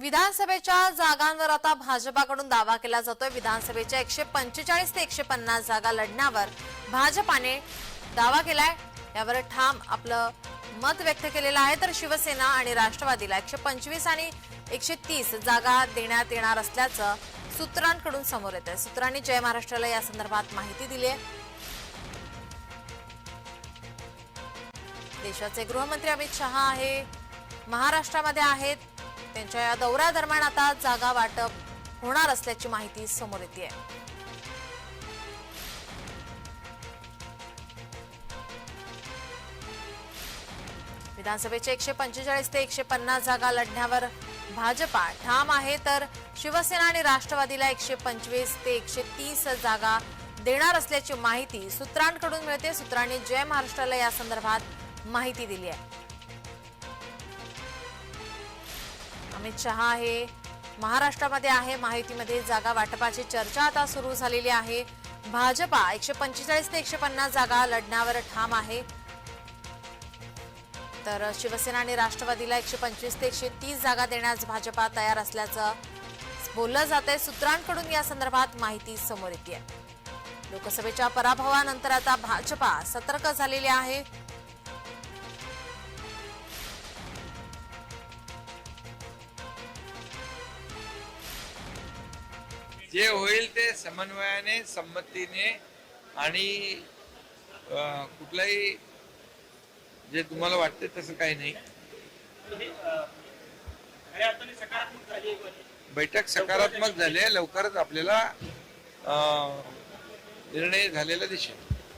विधानसभेच्या जागांवर आता भाजपाकडून दावा केला जातोय. विधानसभेच्या एकशे पंचेचाळीस ते एकशे पन्नास जागा लढण्यावर भाजपाने दावा केलाय. यावर ठाम आपलं मत व्यक्त केलेलं आहे. तर शिवसेना आणि राष्ट्रवादीला एकशे पंचवीस आणि एकशे तीस जागा देण्यात येणार असल्याचं सूत्रांकडून समोर येत आहे सूत्रांनी जय महाराष्ट्राला या संदर्भात माहिती दिली आहे. देशाचे गृहमंत्री अमित शहा हे महाराष्ट्रामध्ये आहेत. त्यांच्या या दौऱ्यादरम्यान आता जागा वाटप होणार असल्याची माहिती समोर येते. विधानसभेचे एकशे पंचेचाळीस ते एकशे पन्नास जागा लढण्यावर भाजपा ठाम आहे तर शिवसेना आणि राष्ट्रवादीला एकशे पंचवीस ते एकशे तीस जागा देणार असल्याची माहिती सूत्रांकडून मिळते. सूत्रांनी जय महाराष्ट्राला या संदर्भात माहिती दिली आहे. अमित शहा हे महाराष्ट्रामध्ये आहे माहितीमध्ये जागा वाटपाची चर्चा आता सुरू झालेली आहे. भाजपा एकशे पंचेचाळीस ते एकशे पन्नास जागा लढण्यावर ठाम आहे. तर शिवसेना आणि राष्ट्रवादीला एकशे पंचवीस ते एकशे तीस जागा देण्यास भाजपा तयार असल्याचं बोललं जात आहे सूत्रांकडून या संदर्भात माहिती समोर येते लोकसभेच्या पराभवानंतर आता भाजपा सतर्क झालेली आहे. जे होईल ते समन्वयाने संमतीने आणि कुठलाही जे तुम्हाला वाटते तसं काही नाही. बैठक सकारात्मक झाली आहे. लवकरच आपल्याला अं, निर्णय झालेला दिसेल